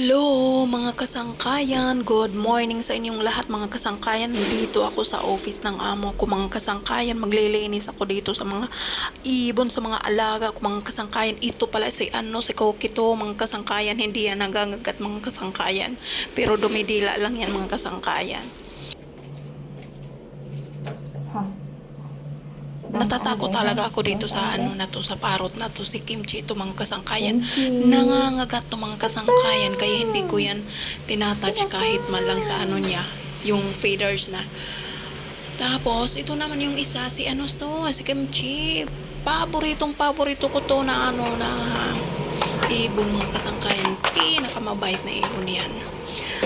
Hello mga kasangkayan, good morning sa inyong lahat mga kasangkayan. Dito ako sa office ng amo ko mga kasangkayan. Maglilinis ako dito sa mga ibon, sa mga alaga ko mga kasangkayan. Ito pala si ano, si Kokito mga kasangkayan. Hindi yan nagagat mga kasangkayan. Pero dumidila lang yan mga kasangkayan. Natatakot talaga ako dito sa ano na to, sa parot na to, si Kimchi, ito mga kasangkayan. Nangangagat to mga kasangkayan, kaya hindi ko yan tinatouch kahit man lang sa ano niya, yung faders na. Tapos, ito naman yung isa, si ano to, si Kimchi. Paboritong paborito ko to na ano, na ibon mga kasangkayan. Pinakamabait na ibon yan.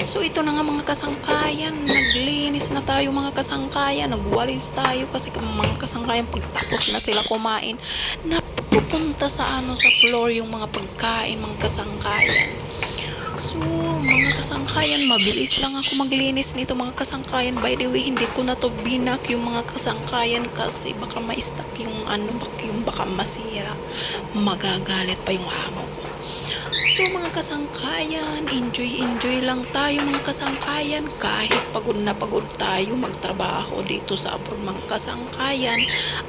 So ito na nga mga kasangkayan, naglinis na tayo mga kasangkayan, nagwalis tayo kasi mga kasangkayan pagtapos na sila kumain, napupunta sa ano sa floor yung mga pagkain mga kasangkayan. So, mga kasangkayan, mabilis lang ako maglinis nito mga kasangkayan. By the way, hindi ko na to binak yung mga kasangkayan kasi baka ma-stuck yung ano, baka, yung baka masira. Magagalit pa yung amo ko. So mga kasangkayan, enjoy-enjoy lang tayo mga kasangkayan. Kahit pagod na pagod tayo magtrabaho dito sa abroad mga kasangkayan.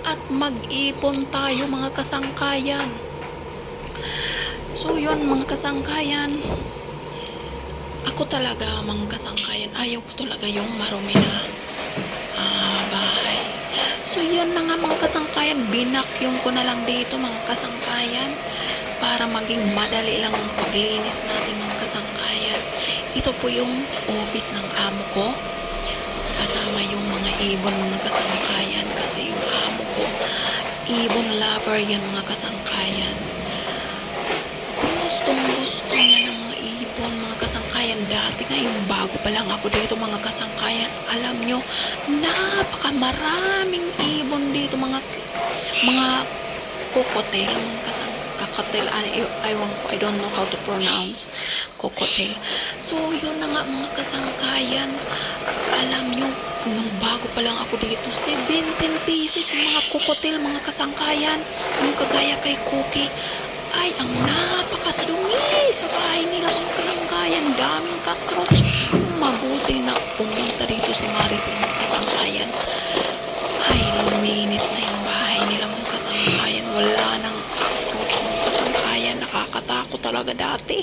At mag-ipon tayo mga kasangkayan. So yun mga kasangkayan, ako talaga mga kasangkayan, ayaw ko talaga yung marumi na ah, bahay. So yun na nga mga kasangkayan, binakyum ko na lang dito mga kasangkayan para maging madali lang ang paglinis natin ng kasangkayan. Ito po yung office ng amo ko. Kasama yung mga ibon ng kasangkayan kasi yung amo ko, ibon lover yan mga kasangkayan. Gustong gusto niya ng mga ibon, mga kasangkayan. Dati nga yung bago pa lang ako dito mga kasangkayan. Alam nyo, napakamaraming ibon dito mga mga kokotel, mga kasangkayan kakatel I, ewan ko I don't know how to pronounce kokotel so yun na nga mga kasangkayan. Alam nyo nung bago pa lang ako dito 17 pieces mga kokotel mga kasangkayan. Yung kagaya kay Cookie. Ay ang napakasdumi sa bahay nila mga kasangkayan. Daming cockroach. Mabuti na pumunta dito si Maris mga kasangkayan. Ay luminis na yung bahay nila mga kasangkayan. Wala nakakatakot talaga dati